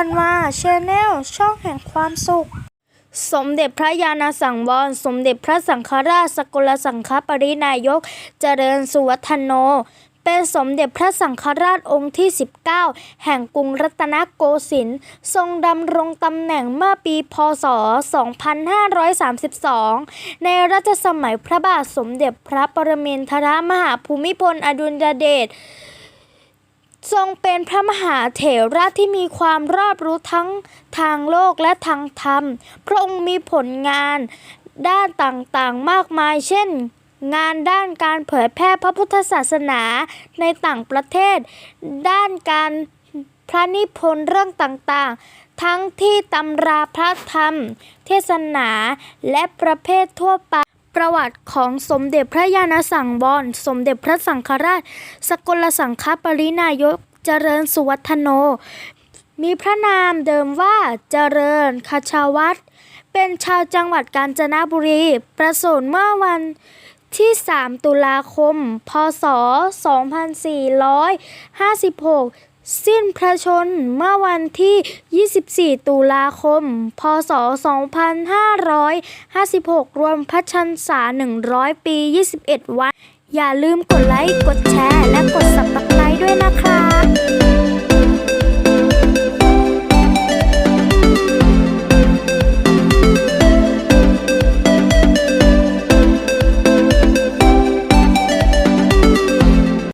ธันวาชแนลช่องแห่งความสุข สมเด็จพระยาณสังวร สมเด็จพระสังฆราชสกลสังฆปรินายก เจริญสุวัฒโน เป็นสมเด็จพระสังฆราชองค์ที่ 19 แห่งกรุงรัตนโกสินทร์ทรงดำรงตำแหน่งเมื่อปี พศ 2532 ในรัชสมัยพระบาทสมเด็จพระปรมินทรมหาภูมิพลอดุลยเดช ทรงเป็นพระมหาเถระที่มีความรอบรู้ทั้งทางโลกและทางธรรม พระองค์มีผลงานด้านต่างๆมากมาย เช่น งานด้านการเผยแพร่พระพุทธศาสนาในต่างประเทศ ด้านการพระนิพนธ์เรื่องต่างๆ ทั้งที่ตำราพระธรรม เทศนาและประเภททั่วไป ประวัติของสมเด็จพระยาณสังวรสมเด็จพระสังฆราช สกลสังฆปรินายกเจริญสุวัฒโน มีพระนามเดิมว่าเจริญคชาวัตรเป็นชาวจังหวัดกาญจนบุรี ประสูติเมื่อวันที่ 3 ตุลาคม พศ 2456 สิ้นพระชนม์เมื่อวันที่ 24 ตุลาคม พศ 2556 รวมพระชันษา 100 ปี 21 วัน อย่าลืมกดไลค์ กดแชร์ และกด subscribe ด้วยนะครับ